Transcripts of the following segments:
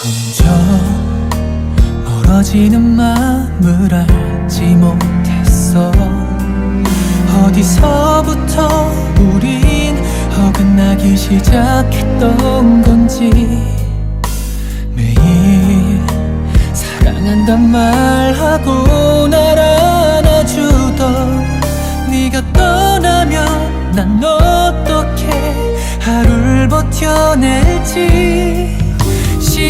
점점 멀어지는 마음을 알지 못했어. 어디서부터 우린 어긋나기 시작했던 건지. 매일 사랑한단 말하고 날안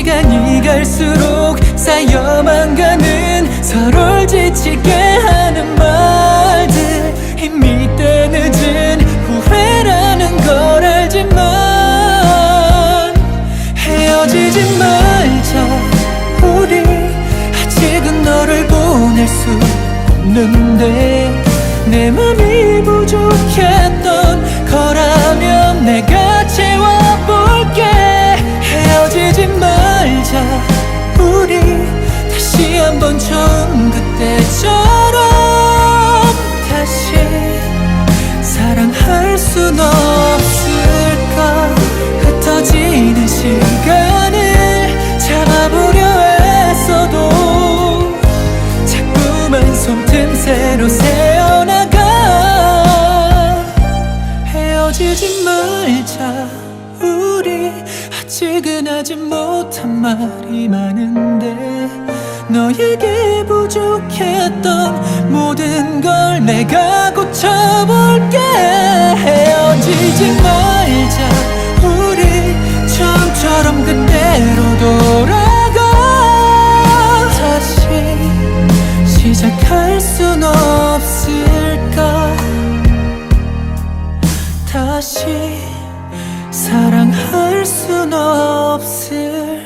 시간이 갈수록 쌓여만 가는 서로를 지치게 하는 말들. 이미 때 늦은 후회라는 걸 알지만 헤어지지 말자. 우리 아직은 너를 보낼 수 없는데 내 맘이 부족했던 순 없을까? 흩어지는 시간을 잡아보려 했어도 자꾸만 손틈새로 새어나가 헤어지지 말자. 우리 아직은 하지 못한 말이 많은데 너에게 부족했던 모든 걸 내가 시작할 순 없을까? 다시 사랑할 순 없을까